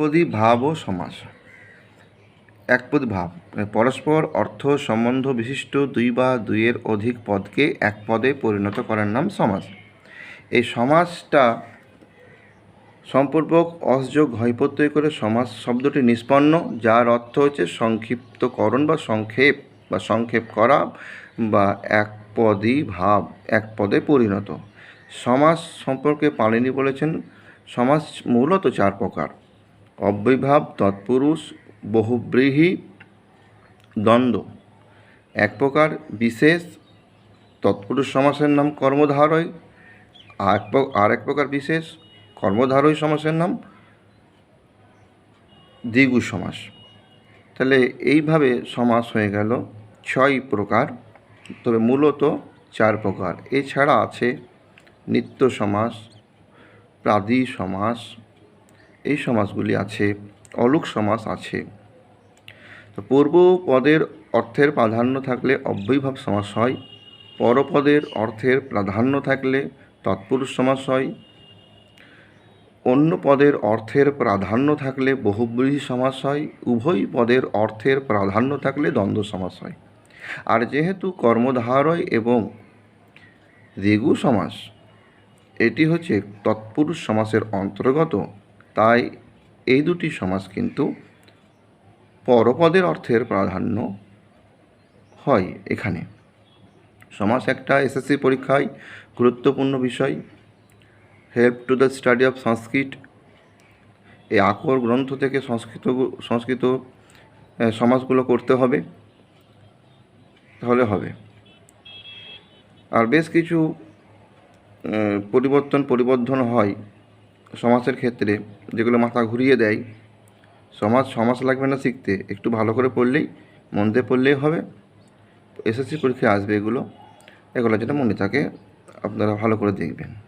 একপদী ভাব ও সমাস। একপদী ভাব পরস্পর অর্থ সম্বন্ধ বিশিষ্ট দুই বা দুইয়ের অধিক পদকে এক পদে পরিণত করার নাম সমাস। এই সমাসটা সম্পর্ক অসযোগ হৈপত্যয় করে সমাস শব্দটি নিষ্পন্ন, যার অর্থ হচ্ছে সংক্ষিপ্তকরণ বা সংক্ষেপ বা সংক্ষেপ করা বা এক পদই ভাব এক পদে পরিণত। সমাস সম্পর্কে পালিনী বলেছেন, সমাস মূলত চার প্রকার। অব্যয়ভাব তৎপুরুষ বহুব্রীহি দ্বন্দ্ব। এক প্রকার বিশেষ তৎপুরুষ সমাসের নাম কর্মধারয় আর এক প্রকার বিশেষ কর্মধারয় সমাসের নাম দ্বিগু সমাস। তাহলে এইভাবে সমাস হয়ে গেল ছয় প্রকার, তবে মূলত চার প্রকার। এছাড়া আছে নিত্য সমাস, প্রাদি সমাস এই সমাসগুলি আছে, অলোক সমাস আছে। তো পূর্ব পদের অর্থের প্রাধান্য থাকলে অব্যয়ভাব সমাস হয় পরপদের অর্থের প্রাধান্য থাকলে তৎপুরুষ সমাস হয়। অন্য পদের অর্থের প্রাধান্য থাকলে বহুব্রীহি সমাস হয়, উভয় পদের অর্থের প্রাধান্য থাকলে দ্বন্দ্ব সমাস হয়। আর যেহেতু কর্মধারয় এবং রেগু সমাস এটি হচ্ছে তৎপুরুষ সমাসের অন্তর্গত তাই এই দুটি সমাস কিন্তু পরপদের অর্থের প্রাধান্য হয় এখানে। সমাস একটা এসএসসি পরীক্ষায় গুরুত্বপূর্ণ বিষয় help to the study of Sanskrit এই আকর গ্রন্থ থেকে সংস্কৃত সংস্কৃত আহ, সমাসগুলো করতে হবে তাহলে হবে। আর বেশ কিছু পরিবর্তন পরিবর্ধন হয়। সমাসের ক্ষেত্রে যেগুলো মাথা ঘুরিয়ে দেয়, সমাজ সমাজ লাগবে না শিখতে, একটু ভালো করে পড়লেই, মন দিয়ে পড়লেই হবে। এসএসসি পরীক্ষায় আসবে এগুলো এগুলো যেটা মনে থাকে, আপনারা ভালো করে দেখবেন।